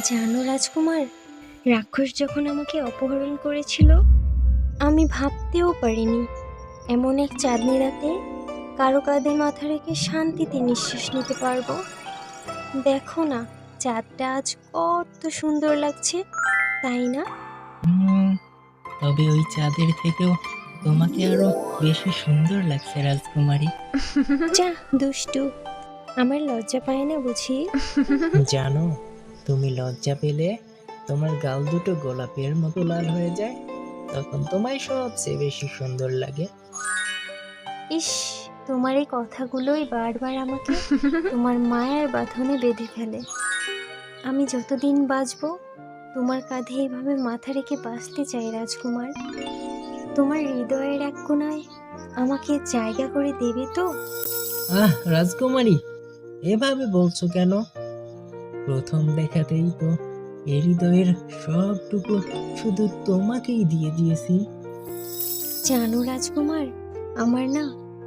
জানো রাজকুমার রাক্ষস যখন আমাকে অপহরণ করেছিল আমি ভাবতেও পারিনি। এমন এক চাঁদনি রাতে কারও কাঁধে মাথা রেখে শান্তিতে নিঃশ্বাস নিতে পারব। দেখো না চাঁদটা আজ কত সুন্দর লাগছে তাই না? তবে ওই চাঁদের থেকেও তোমাকে আরও বেশি সুন্দর লাগছে রাজকুমারী। যা দুষ্টু আমার লজ্জা পায় না বুঝি? জানো তুমি লজ্জা পেলে তোমার গাল দুটো গোলাপের মতো লাল হয়ে যায় তখন তোমায় সবচেয়ে বেশি সুন্দর লাগে। ইস তোমার এই কথাগুলোই বারবার আমাকে তোমার মায়ের বাঁধনে বেঁধে ফেলে। আমি যতদিন বাঁচবো তোমার কাঁধে এইভাবে মাথা রেখে বাঁচতে চাই রাজকুমার। তোমার হৃদয়ের এক কোনায় আমাকে জায়গা করে দেবে তো? আহ রাজকুমারী এভাবে বলছো কেন? প্রথম দেখাতেই তো এ হৃদয়ের সবটুকু শুধু তোমাকেই দিয়ে দিয়েছি। জানো রাজকুমার আমার না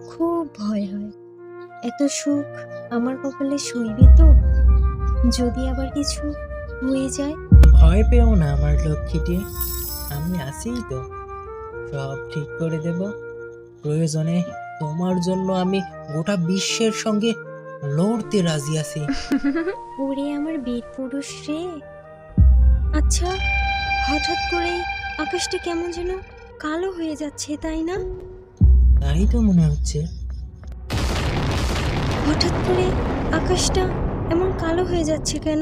খুব ভয় হয়। এত সুখ আমার কপালে সইবে তো? যদি আবার কিছু হয়ে যায়? ভয় পেও না আমার লক্ষ্মীটি আমি আছিই তো। সব ঠিক করে দেব। প্রয়োজনে তোমার জন্য আমি গোটা বিশ্বের সঙ্গে লড়তে রাজি আছে। ওরে আমার বীর পুরুষ রে। আচ্ছা হঠাৎ করে আকাশটা কেমন যেন কালো হয়ে যাচ্ছে তাই না? তাই তো মনে হচ্ছে। হঠাৎ করে আকাশটা এমন কালো হয়ে যাচ্ছে কেন?